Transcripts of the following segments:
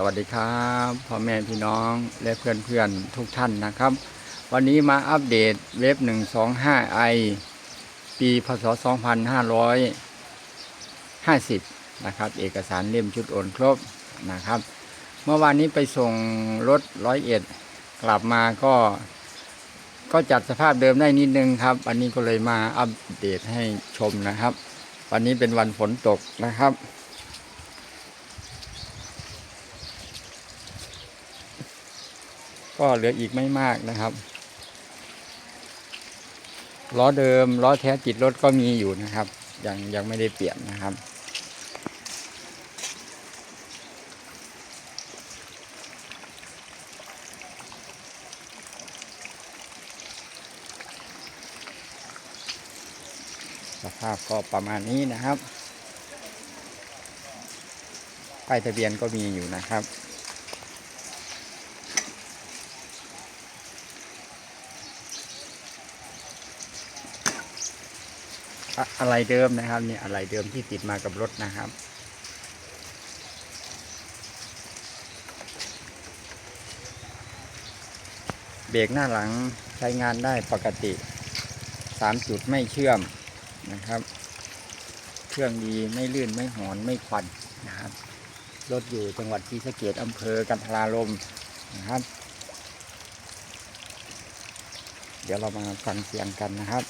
สวัสดีครับพ่อแม่พี่น้องและเพื่อนๆทุกท่านนะครับ วันนี้มาอัปเดตเว็บ 125i ปีพศ 2550 นะครับ เอกสารเล่มชุดโอนครบนะครับ เมื่อวานนี้ไปส่งรถร้อยเอ็ดกลับมาก็ ก็จัดสภาพเดิมได้นิดนึงครับ วันนี้ก็เลยมาอัปเดตให้ชมนะครับ วันนี้เป็นวันฝนตกนะครับ ก็เหลืออีกไม่มากนะครับล้อเดิมล้อแท้ติดรถก็มีอยู่นะครับ ยังยังไม่ได้เปลี่ยนนะครับ สภาพก็ประมาณนี้นะครับป้ายทะเบียนก็มีอยู่นะครับ อะไรเดิมนะครับเนี่ยอะไรเดิมที่ติดมากับรถนะครับ เบรกหน้าหลังใช้งานได้ปกติสามจุดไม่เชื่อมนะครับเครื่องดีไม่ลื่นไม่หอนไม่ควันนะครับรถอยู่จังหวัดศรีสะเกดอำเภอกันทราลมนะครับ เดี๋ยวเรามาฟังเสียงกันนะครับ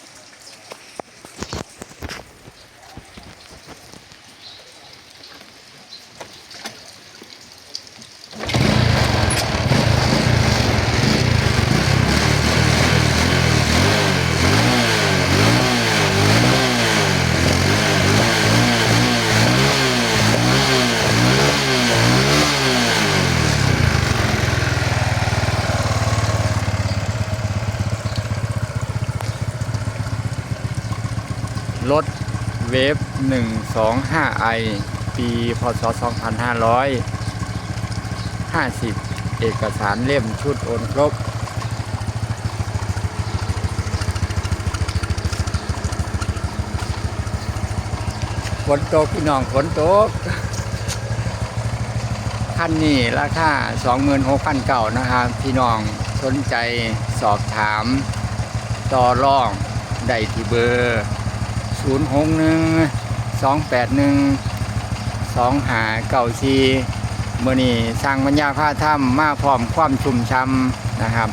รถ เวฟ 125i ปีพศ 2550 เอกสารเล่มชุดโอนครบฝนตกพี่น้องฝนตกคันนี้ราคา26,000เก่านะครับ พี่น้องสนใจสอบถาม ต่อรอง ได้ที่เบอร์ 0 6 1 2 8 1 2หนึ่งสองหาเก่าชีเมื่อนี้สร้างปัญญาผ้าถ้ำมาพร้อมความชุ่มช้ำนะครับ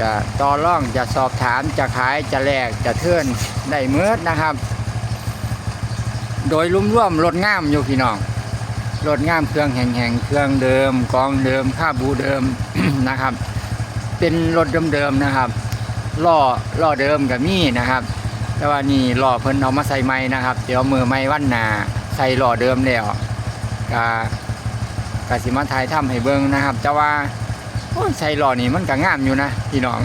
จะต่อร่องจะสอบถามจะขายจะแลกจะเทื่อนได้เมื่อนะครับ โดยรุ่มร่วมรถง่ามอยู่พี่น้องรถง่ามเครื่องแห่งๆเครื่องเดิมกองเดิมค่าบูเดิมนะครับ เป็นรถเดิมๆนะครับล่อล่อเดิมกับมี่นะครับ แต่ว่านี่ล่อเพิ่นเอามาใส่ไม้นะครับ เดี๋ยวมือไม้วันหนาใส่ล่อเดิมแล้วกะกะสิมาถ่ายทำให้เบิ่งนะครับ แต่ว่าใส่ล่อนี่มันก็งามอยู่นะพี่น้อง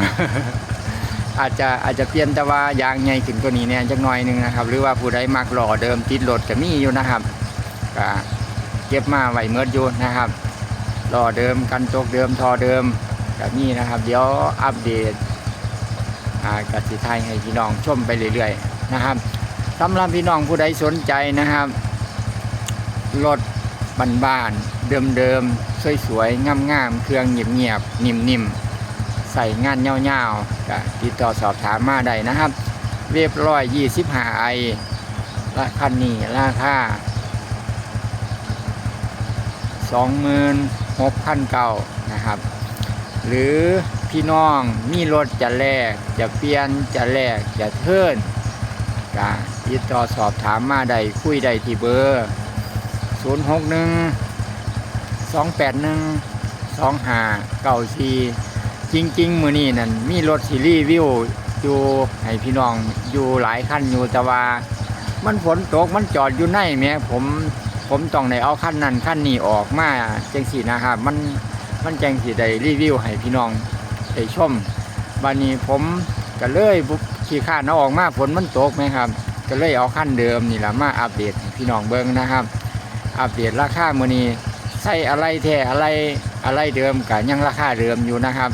อาจจะอาจจะเปลี่ยนแต่ว่ายางใหญ่ขึ้นกว่านี้เนี่ยจักหน่อยหนึงนะครับ หรือว่าผู้ใดมักล่อเดิมติดรถก็มีอยู่นะครับก็เก็บมาไว้เมื่ออยู่นะครับล่อเดิมกันโจกเดิมทอเดิมก็มีนะครับ เดี๋ยวอัปเดต อ่ากสิไทยให้พี่น้องชมไปเรื่อยๆนะครับสำหรับพี่น้องผู้ใดสนใจนะครับรถบ้านเดิมๆสวยๆงามๆเครื่องเงียบๆนิ่มๆใส่งานเงาๆก็ติดต่อสอบถามมาได้นะครับ เรียบร้อยยี่สิบห้าไอละคันนี้ราคาสองหมื่นหกพันเก้านะครับ หรือ พี่น้อง มีรถจะแลกจะเปลี่ยนจะแลกจะเทิร์นก็ติดต่อสอบถามมาได้คุยได้ที่เบอร์ 0 6 1 2 8 1 2 5 9 4 จริง ๆ มือนี้นั่นมีรถซีรีส์วิวอยู่ให้พี่น้องอยู่หลายคันอยู่แต่ว่า มันฝนตกมันจอดอยู่ในแม่ผมผมต้องได้เอาคันนั้นคันนี้ออกมาจังสีนะครับ มันมันแจงสีได้รีวิวให้พี่น้อง ได้ชมบานี้ผมก็เลยบุขี่ข้านเอาออกมาฝนมันตกไหมครับ ก็เลยเอาขั้นเดิมนี่แหละมาอัปเดตพี่น้องเบิ้งนะครับ อัปเดตราคามือนี้ใส่อะไรแท้อะไรอะไรเดิมกับยังราคาเดิมอยู่นะครับ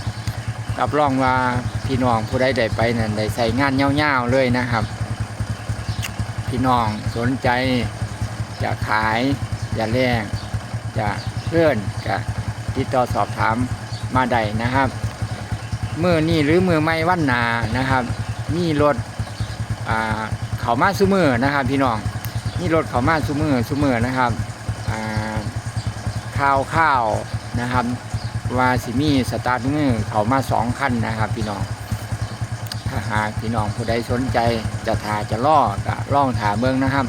รับรองว่าพี่น้องผู้ใดได้ไปนั่นได้ใส่งานเงาวๆเลยนะครับ พี่น้องสนใจจะขายจะแลกจะเพื่อนก็ติดต่อสอบถามมาได้นะครับ มือนี่หรือมือไม่วันนานะครับ มีรถอ่าเขามาซุมือนะครับ พี่น้องมีรถเขามาซุมือซุมือนะครับอ่าข้าวข้าวนะครับว่าสิมีสตาร์ทมือเขามาสองคันนะครับ พี่น้องถ้าหากพี่น้องผู้ใดสนใจจะถาจะล่อก็ล่องถาเมืองนะครับ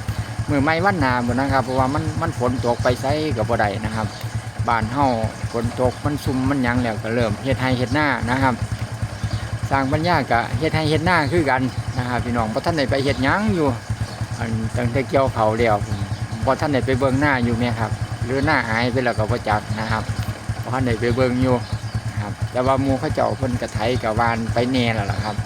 มือไม่วันนาหมดนะครับ เพราะว่ามันมันฝนตกไปไซกับบ่ได้นะครับบานเฮาฝนตกมันซุ่มมันยังแล้วก็เริ่มเฮ็ดไห้เฮ็ดหน้านะครับ สร้างปัญญากะเฮ็ดให้เฮ็ดหน้าคือกันนะครับพี่น้องเพราะท่านได้ไปเฮ็ดยังอยู่อันตั้งแต่เกี่ยวเขาวแล้วพอท่านได้ไปเบิ่งหน้าอยู่ไหมครับหรือหน้าหายไปแล้วก็บ่จักนะครับเพราะท่านได้ไปเบิ่งอยู่นะครับแต่ว่ามูเขาเจ้าเพิ่นกระไถกะวานไปแน่แล้วล่ะครับ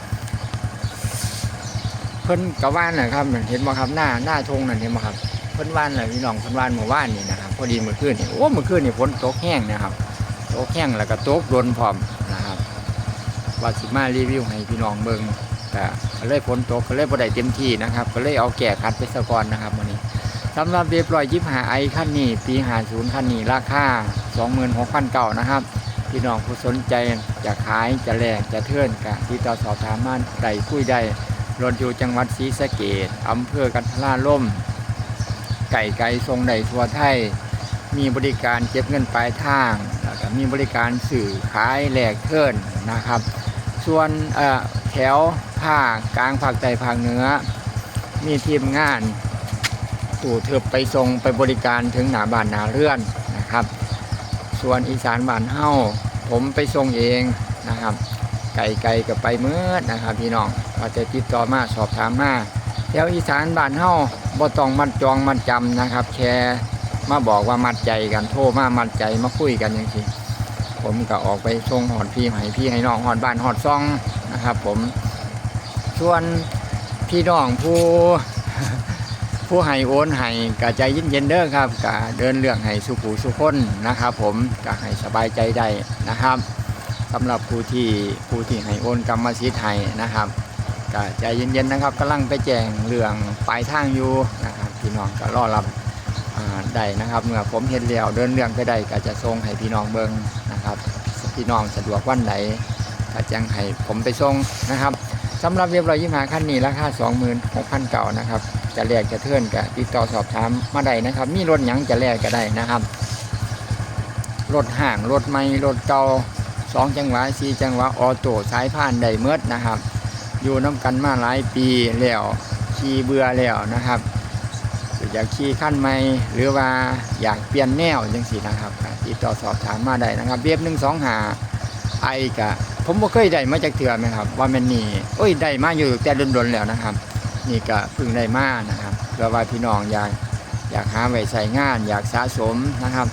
เพิ่นกะวานนะครับเห็นบ่ครับหน้าหน้าทงนั่นเห็นบ่ครับเพิ่นวานน่ะพี่น้องเพิ่นวานเมื่อวานนี่นะครับพอดีเมื่อคืนนี่โอ้เมื่อคืนนี่ฝนตกแห้งนะครับตกแห้งแล้วก็ตกโดนพร้อม ว่าสิมารีวิวให้พี่น้องเบิ่งแต่ก็เลยฝนตกก็เลยบ่ได้เต็มที่นะครับ ก็เลยเอาแก่คัดไปซะก่อนนะครับวันนี้สำหรับเรียบร้อยยิบหาไอขั้นนี้ปีหาศูนย์ขั้นนี้ราคา26,000เก่านะครับพี่น้องผู้สนใจจะขายจะแลกจะเทื่อนกะที่ต่อสอบถามมาได้คุยได้รถอยู่จังหวัดศรีสะเกดอำเภอกันทราล่ม ไก่ไก่ทรงใดทั่วไทย มีบริการเก็บเงินปลายทางแล้วก็มีบริการสื่อขายแลกเทิร์นนะครับ ส่วนแถวภาคกลางภาคใต้ภาคเหนือ มีทีมงานตู่เถิบไปส่งไปบริการถึงหนาบ้านหนาเรือนนะครับ ส่วนอีสานบ้านเฮ้าผมไปส่งเองนะครับ ไก่ไก่กับไปเมื่อนะครับพี่น้องก็จะติดต่อมาสอบถามมาแถวอีสานบ้านเฮ้าบ่ต้องมัดจองมัดจำนะครับแค่มาบอกว่ามัดใจกันโทรมามัดใจมาคุยกันอย่างที่ ผมก็ออกไปส่งหอดพี่ให้พี่ให้น้องหอดบ้านหอดซองนะครับ ผมส่วนพี่น้องผู้ผู้ให้โอนให้ก็ใจเย็นๆเด้อครับก็เดินเรื่องให้สุขูสุคนนะครับ ผมก็ให้สบายใจได้นะครับสำหรับผู้ที่ผู้ที่ให้โอนกรรมสิทธิ์ให้นะครับก็ใจเย็นๆนะครับกำลังไปแจ้งเรื่องปลายทางอยู่นะครับพี่น้องก็รอรับอ่าได้นะครับ เมื่อผมเห็นแล้วเดินเรื่องไปได้ก็จะส่งให้พี่น้องเบิ่ง นะครับพี่น้องสะดวกวันไหนก็จ้งให้ผมไปส่งนะครับสำหรับเรียบร้อยยี่หาคันนี้ราคา26,000เก่านะครับ จะแลกจะเทื่อนก็ติดต่อสอบถามมาได้นะครับ มีรถหยังจะแลกก็ได้นะครับ รถห่างรถไม่รถเก่าสองจังหวะสี่จังหวะออโต้สายพานไดเมดนะครับ อยู่น้ำกันมาหลายปีแล้วขี่เบื่อแล้วนะครับ อยากขี่ขั้นไม่หรือว่าอยากเปลี่ยนแนวจังสินะครับติดต่อสอบถามมาได้นะครับเบียบหนึ่งสองหาไอกะผมบ่เคยได้มาจากเถื่อไหมครับ ว่ามันนี่โอ้ยได้มาอยู่แต่ดนๆแล้วนะครับ นี่ก็เพึ่งได้มานะครับเพื่อว่าพี่น้องอยากอยากหาไว้ใส่งาน อยากสะสมนะครับ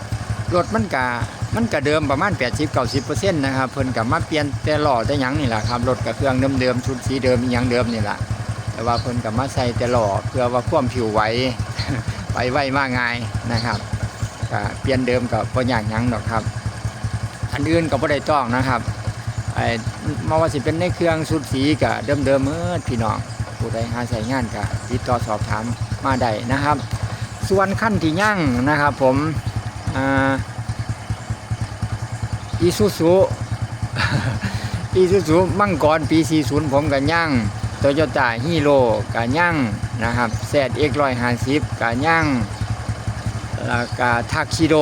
รถมันกะมันกะเดิมประมาณ 80 90%นะครับเพิ่นกับมาเปลี่ยนแต่หล่อแต่ยังนี่แหละครับรถกับเครื่องเดิมๆชุดสีเดิมยังเดิมนี่แหละแต่ว่าเพิ่นกับมาใส่แต่หล่อเพื่อว่าควมผิวไว ไปไวมากง่ายนะครับก็เปลี่ยนเดิมกับบ่ยากหยังหรอกครับ อันอื่นก็บ่ได้ต้องนะครับไอ้มาว่าสิเป็นในเครื่องชุดสีกับเดิมๆเมื่อพี่น้องผู้ใดหาใช้งานก็ติดต่อสอบถามมาได้นะครับ ส่วนขั้นที่ยั่งนะครับผมอีซูซูอีซูซูมังกรปี 40 ผมกับยั่งโตโยต้าฮีโร่กับยั่ง นะครับแซดเอ็กร้อยห้าสิบกับยั่งแล้วก็ทักซิโด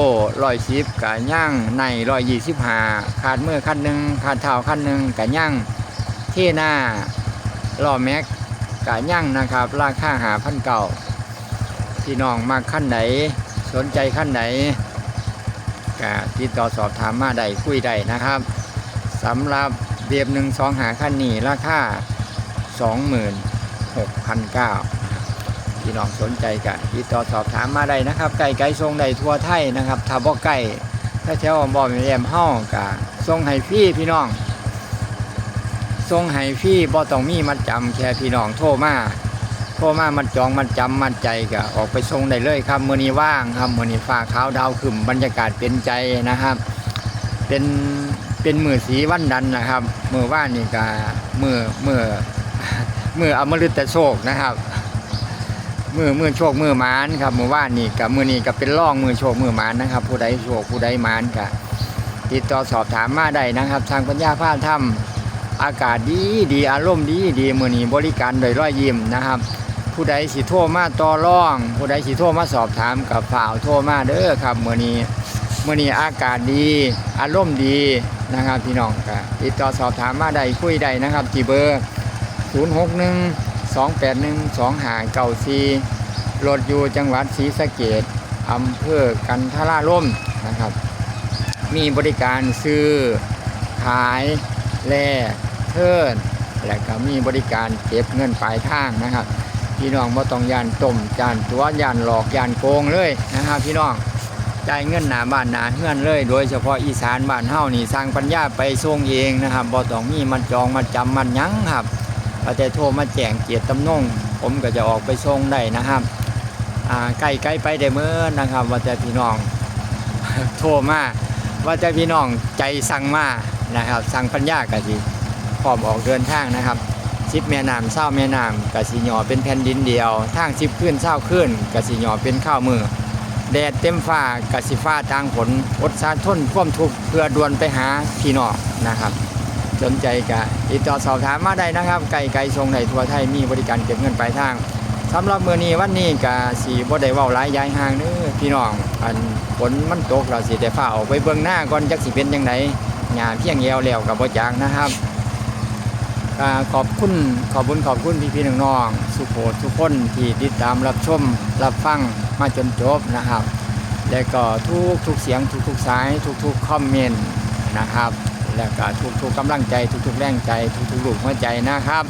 ร้อยสิบกับยั่งในร้อยยี่สิบห้าขาดมือขั้นหนึ่งขาดเท้าขั้นหนึ่งกับยั่งเทหน้าล้อแม็กกะยั่งนะครับ ราคาหาพันเก่าพี่น้องมาขั้นไหน สนใจขั้นไหนกะติดต่อสอบถามมาได้คุยได้นะครับสำหรับเบียบหนึ่งสองหาขั้นนี้ราคาสองหมื่นหกพันเก้า พี่น้องสนใจกะติดต่อสอบถามมาได้นะครับไก่ไก่ทรงใดทั่วไทยนะครับถ้าบ่ไก่ถ้าแถวบ่อมีแยมเฮ้ากะทรงให้พี่พี่น้องส่งให้พี่บ่ต้องมีมัดจำแค่พี่น้องโทรมาโทรมามัดจองมัดจำมัดใจก็ออกไปส่งได้เลยครับมื้อนี้ว่างครับมื้อนี้ฟ้าขาวดาวขึ้นบรรยากาศเป็นใจนะครับ เป็นเป็นมือสีวันดันนะครับมือว่านนี่ก็มือมือมืออมฤตโชคนะครับ มือมือโชคมือมานครับมือว่านนี่กับมือนี้กับเป็นร่องมือโชคมือมานนะครับ ผู้ใดโชคผู้ใดมานกะติดต่อสอบถามมาได้นะครับ ทางปัญญาภาถ้ำอากาศดีดีอารมณ์ดีดีมือนี้บริการโดยร้อยยิ้มนะครับ ผู้ใดสิโทรมาต่อร่อง ผู้ใดสิโทรมาสอบถามกับฝ่าวโทรมาเด้อครับมือนี้มือนี้อากาศดีอารมณ์ดีนะครับพี่น้องก็ติดต่อสอบถามมาได้คุยได้นะครับที่เบอร์ 061 281 2594รถอยู่จังหวัดศรีสะเกดอำเภอกันทราล่มนะครับ มีบริการซื้อ ขายแล่เทิร์นและก็มีบริการเก็บเงินปลายทางนะครับ พี่น้องบ่ต้องยานต้มยานตัวยานหลอกยานโกงเลยนะครับ พี่น้องจ่ายเงินหนาบ้านหนาเฮือนเลย โดยเฉพาะอีสานบ้านเฮานี่สร้างปัญญาไปส่งเองนะครับบ่ต้องมีมันจองมันจำมันยั้งครับ ก็จะโทรมาแจ้งเกียรติตำนงผมก็จะออกไปส่งได้นะครับใกล้ใกล้ไปได้เมื่อนะครับ ว่าแต่พี่น้องโทรมาว่าแต่พี่น้องใจสั่งมานะครับสั่งปัญญากะสิพร้อมออกเดินทางนะครับสิบแม่น้ำเศร้าแม่น้ำกะสิหยอเป็นแผ่นดินเดียวทางสิบขึ้นเศร้าขึ้นกะสิหยอเป็นข้าวมือแดดเต็มฟ้ากะสิฟ้าทางฝนอดสาทนควมทุกเพื่อดวนไปหาพี่น้องนะครับ สนใจกะติดต่อสอบถามมาได้นะครับไก่ไก่ทรงในทั่วไทยมีบริการเก็บเงินปลายทางสำหรับมือนี้วันนี้กะสีบ่ได้ว้าหลายย้ายห่างเด้อพี่น้องอันฝนมันตกเราสิได้ฟ้าออกไปเบิ่งหน้าก่อนจักสิเป็นจังไดหญ้าเพียงแยวแล้วกับบ่จางนะครับขอบคุณขอบคุณขอบคุณพี่พี่ๆน้องๆสุโขทุกคนที่ติดตามรับชมรับฟังมาจนจบนะครับ และก็ทุกทุกเสียงทุกทุกสายทุกทุกคอมเมนต์นะครับ แล้วก็ทุกทุกำลังใจทุกทุกแรงใจทุกทุกลูกหัวใจนะครับ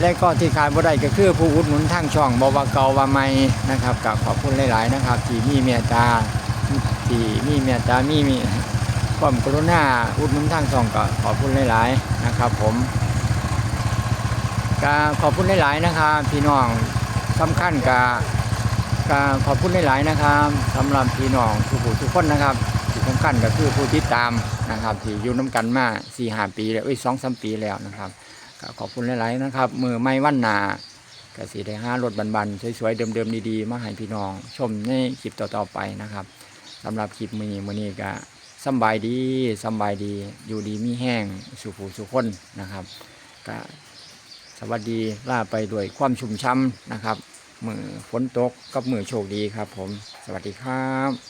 และก็ที่ขาดบ่ได้ก็คือผู้อุดหนุนทางช่องบวเกาว่าใหม่นะครับกับขอบคุณหลาย ๆ นะครับ ที่มีเมตตาที่มีเมตตามีมีความกรุณาอุดหนุนทางช่องก็ขอบคุณหลาย ๆ นะครับ ผมก็ขอบคุณหลาย ๆ นะครับพี่น้องสำคัญกับก็ขอบคุณหลาย ๆ นะครับสำหรับพี่น้องทุกผู้ทุกคนนะครับ สำคัญก็คือผู้ติดตามนะครับที่อยู่น้ำกันมาสี่ห้าปีแล้วอ้ยสองสามปีแล้วนะครับขอบคุณหลายๆนะครับ มือไม่วันนาก็สีได้ห้ารถบันๆสวยๆเดิมๆดีๆ มาให้พี่น้อง ชมในคลิปต่อๆไปนะครับสำหรับคลิปมือนี้มือนี้ก็สบายดีสบายดี อยู่ดีมีแห้งสุขูสุขคนนะครับก็สวัสดีล่าไปด้วยความชุ่มช่ำนะครับมือฝนตกกับมือโชคดีครับ ผม สวัสดีครับ